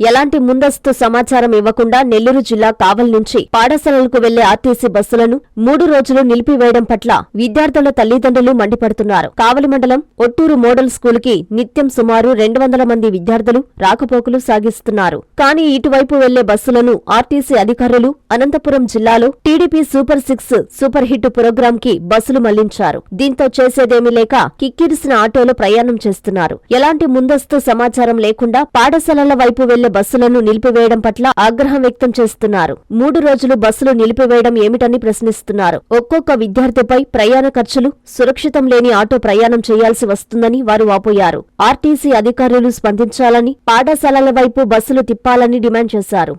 ఎలాంటి ముందస్తు సమాచారం ఇవ్వకుండా నెల్లూరు జిల్లా కావల్ నుంచి పాఠశాలలకు వెళ్ళే ఆర్టీసీ బస్సులను మూడు రోజులు నిలిపివేయడం పట్ల విద్యార్థుల తల్లిదండ్రులు మండిపడుతున్నారు. కావలి మండలం ఒట్టూరు మోడల్ స్కూల్కి నిత్యం సుమారు రెండు వందల మంది విద్యార్థులు రాకపోకలు సాగిస్తున్నారు. కానీ ఇటువైపు వెళ్ళే బస్సులను ఆర్టీసీ అధికారులు అనంతపురం జిల్లాలో TDP super six super hit program కి బస్సులు మళ్ళించారు. దీంతో చేసేదేమీ లేక కిక్కిరిసిన ఆటోలో ప్రయాణం చేస్తున్నారు. ఎలాంటి ముందస్తు సమాచారం లేకుండా పాఠశాలల వైపు వెళ్ళే బస్సులను నిలిపివేయడం పట్ల ఆగ్రహం వ్యక్తం చేస్తున్నారు. మూడు రోజులు బస్సులు నిలిపివేయడం ఏమిటని ప్రశ్నిస్తున్నారు. ఒక్కొక్క విద్యార్థిపై ప్రయాణ ఖర్చులు సురక్షితం లేని ఆటో ప్రయాణం చేయాల్సి వస్తుందని వారు వాపోయారు. ఆర్టీసీ అధికారులు స్పందించాలని పాఠశాలల వైపు బస్సులు తిప్పాలని డిమాండ్ చేశారు.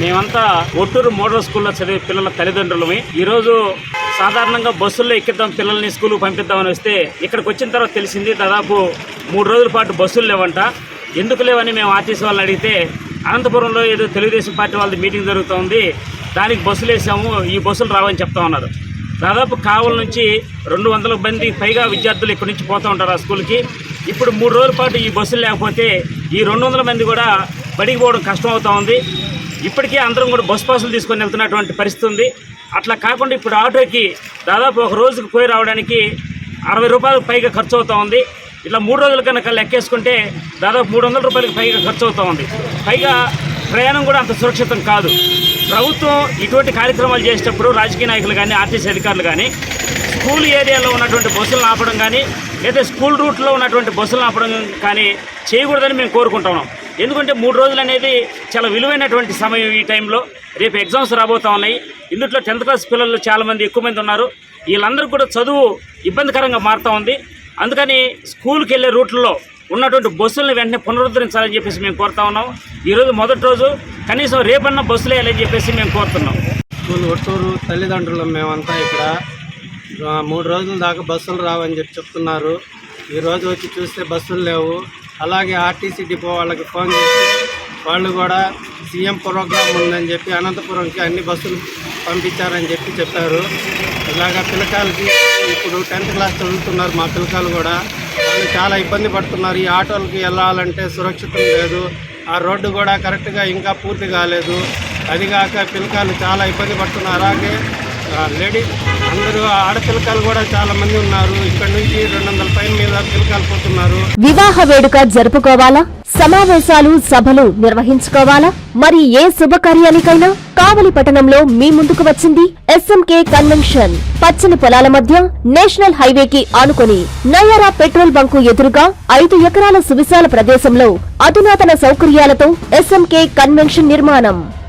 మేమంతా ఒట్టూరు మోడల్ స్కూల్లో చదివే పిల్లల తల్లిదండ్రులమే. ఈరోజు సాధారణంగా బస్సుల్లో ఎక్కిద్దాం పిల్లల్ని స్కూల్కి పంపిద్దామని వస్తే ఇక్కడికి వచ్చిన తర్వాత తెలిసింది దాదాపు మూడు రోజుల పాటు బస్సులు లేవంట. ఎందుకు లేవని మేము ఆర్టీసీ వాళ్ళని అడిగితే అనంతపురంలో ఏదో తెలుగుదేశం పార్టీ వాళ్ళది మీటింగ్ జరుగుతోంది దానికి బస్సులు వేసాము ఈ బస్సులు రావని చెప్తా ఉన్నారు. దాదాపు కావల నుంచి రెండు వందల మంది పైగా విద్యార్థులు ఇక్కడి నుంచి పోతూ ఉంటారు ఆ స్కూల్కి. ఇప్పుడు మూడు రోజుల పాటు ఈ బస్సులు లేకపోతే ఈ రెండు వందల మంది కూడా బడికి పోవడం కష్టం అవుతూ ఉంది. ఇప్పటికే అందరం కూడా బస్ పాసులు తీసుకొని వెళ్తున్నటువంటి పరిస్థితి ఉంది. అట్లా కాకుండా ఇప్పుడు ఆటోకి దాదాపు ఒక రోజుకి పోయి రావడానికి అరవై రూపాయలకు పైగా ఖర్చు అవుతా ఉంది. ఇట్లా మూడు రోజుల కనుక లెక్కేసుకుంటే దాదాపు మూడు వందల రూపాయలకు పైగా ఖర్చు అవుతా ఉంది. పైగా ప్రయాణం కూడా అంత సురక్షితం కాదు. ప్రభుత్వం ఇటువంటి కార్యక్రమాలు చేసేటప్పుడు రాజకీయ నాయకులు కానీ ఆర్టీసీ అధికారులు కానీ స్కూల్ ఏరియాలో ఉన్నటువంటి బస్సులను ఆపడం కానీ లేదా స్కూల్ రూట్లో ఉన్నటువంటి బస్సులను ఆపడం కానీ చేయకూడదని మేము కోరుకుంటున్నాం ఎందుకంటే మూడు రోజులు అనేది చాలా విలువైనటువంటి సమయం ఈ టైంలో. రేపు ఎగ్జామ్స్ రాబోతా ఉన్నాయి. ఇందులో టెన్త్ క్లాస్ పిల్లలు చాలామంది ఎక్కువ మంది ఉన్నారు. వీళ్ళందరూ కూడా చదువు ఇబ్బందికరంగా మారుతూ ఉంది. అందుకని స్కూల్కి వెళ్ళే రూట్లలో ఉన్నటువంటి బస్సులను వెంటనే పునరుద్ధరించాలని చెప్పేసి మేము కోరుతా ఉన్నాం. ఈరోజు మొదటి రోజు కనీసం రేపన్న బస్సులు వేయాలని చెప్పేసి మేము కోరుతున్నాం. స్కూల్ ఒట్టూరు తల్లిదండ్రులు మేమంతా ఇక్కడ మూడు రోజుల దాకా బస్సులు రావని చెప్పి చెప్తున్నారు. ఈరోజు వచ్చి చూస్తే బస్సులు లేవు. అలాగే ఆర్టీసీ డిపో వాళ్ళకి ఫోన్ చేసి వాళ్ళు కూడా సీఎం ప్రోగ్రాం ఉందని చెప్పి అనంతపురంకి అన్ని బస్సులు పంపించారని చెప్పి చెప్పారు. ఇలాగ పిల్లకాయలకి ఇప్పుడు టెన్త్ క్లాస్ చదువుతున్నారు మా పిల్లకాయలు కూడా. వాళ్ళు చాలా ఇబ్బంది పడుతున్నారు. ఈ ఆటోలకి వెళ్ళాలంటే సురక్షితం లేదు. ఆ రోడ్డు కూడా కరెక్ట్గా ఇంకా పూర్తి కాలేదు. అదిగాక పిల్లకాయలు చాలా ఇబ్బంది పడుతున్నారు. అలాగే లేడీ అందరూ ఆడపిల్లకాయలు కూడా చాలా మంది ఉన్నారు. ఇక్కడ నుంచి రెండు వందల పైన మీద పిల్లకాయలు పోతున్నారు. వివాహ వేడుక జరుపుకోవాలా? సమావేశాలు సభలు నిర్వహించుకోవాలా? మరి ఏ శుభకార్యానికైనా కావలి పట్టణంలో మీ ముందుకు వచ్చింది ఎస్ఎంకే కన్వెన్షన్ పచ్చని పొలాల మధ్య నేషనల్ హైవేకి ఆనుకొని నయారా పెట్రోల్ బంకు ఎదురుగా ఐదు ఎకరాల సువిశాల ప్రదేశంలో అధునాతన సౌకర్యాలతో ఎస్ఎంకే కన్వెన్షన్ నిర్మాణం.